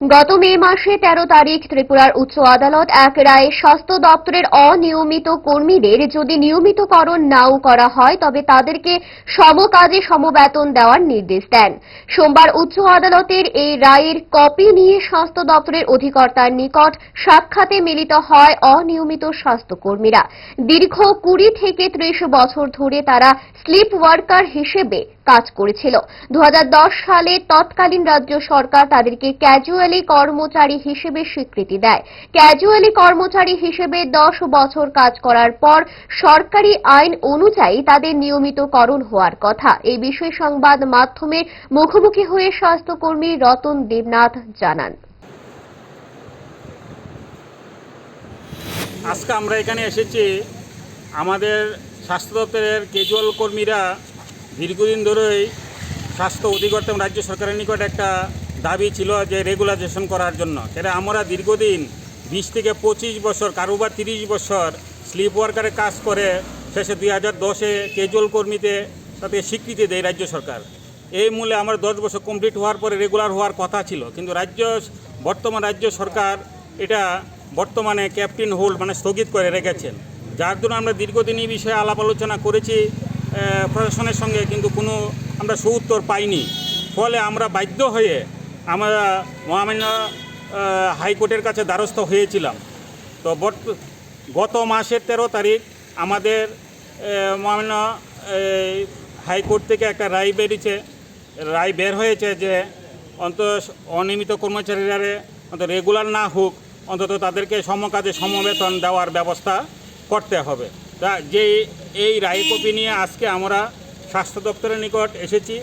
গত মে মাসে তেরো তারিখ ত্রিপুরার উচ্চ আদালত এক রায়ে স্বাস্থ্য দপ্তরের অনিয়মিত কর্মীদের যদি নিয়মিতকরণ নাও করা হয়, তবে তাদেরকে সমকাজে সমবেতন দেওয়ার নির্দেশ দেন। সোমবার উচ্চ আদালতের এই রায়ের কপি নিয়ে স্বাস্থ্য দপ্তরের অধিকর্তার নিকট সাক্ষাতে মিলিত হয় অনিয়মিত স্বাস্থ্যকর্মীরা। দীর্ঘ কুড়ি থেকে ত্রিশ বছর ধরে তারা স্লিপ ওয়ার্কার হিসেবে কাজ করেছিল। দু হাজার দশ সালে তৎকালীন রাজ্য সরকার তাদেরকে ক্যাজুয়ালি কর্মচারী হিসেবে স্বীকৃতি দেয়। ক্যাজুয়ালি কর্মচারী হিসেবে দশ বছর কাজ করার পর সরকারি আইন অনুযায়ী তাদের নিয়মিতকরণ হওয়ার কথা। এই বিষয়ে সংবাদ মাধ্যমের মুখোমুখি হয়ে স্বাস্থ্যকর্মী রতন দেবনাথ জানান। আজকে আমরা এখানে এসেছি। আমাদের স্বাস্থ্য দপ্তরের ক্যাজুয়াল কর্মীরা দীর্ঘদিন ধরেই স্বাস্থ্য অধিকর্তা এবং রাজ্য সরকারের নিকট একটা দাবি ছিল যে রেগুলাইজেশন করার জন্য। সেটা আমরা দীর্ঘদিন, বিশ থেকে পঁচিশ বছর কারোবার তিরিশ বছর স্লিপ ওয়ার্কারে কাজ করে, শেষে দুই হাজার দশে ক্যাজুয়াল কর্মীতে তাতে স্বীকৃতি দেয় রাজ্য সরকার। এই মূল্যে আমার দশ বছর কমপ্লিট হওয়ার পরে রেগুলার হওয়ার কথা ছিল, কিন্তু রাজ্য, বর্তমান রাজ্য সরকার এটা বর্তমানে ক্যাপ্টেন হোল্ড মানে স্থগিত করে রেখেছেন। যার জন্য আমরা দীর্ঘদিন এই বিষয়ে আলাপ আলোচনা করেছি। প্রশাসনের সঙ্গে কিন্তু কোনো আমরা সুউত্তর পাইনি। ফলে আমরা বাধ্য হয়ে আমরা মহামান্য হাইকোর্টের কাছে দ্বারস্থ হয়েছিলাম। তো গত মাসের তেরো তারিখ আমাদের মহামান্য হাইকোর্ট থেকে একটা রায় বেরিয়েছে। রায় বের হয়েছে যে অন্ত অনিয়মিত কর্মচারীরা অন্ত রেগুলার না হোক, অন্তত তাদেরকে সমকাজে সমবেতন দেওয়ার ব্যবস্থা করতে হবে। তা যে এই রায় কপি নিয়ে আজকে আমরা স্বাস্থ্য দপ্তরের নিকট এসেছি।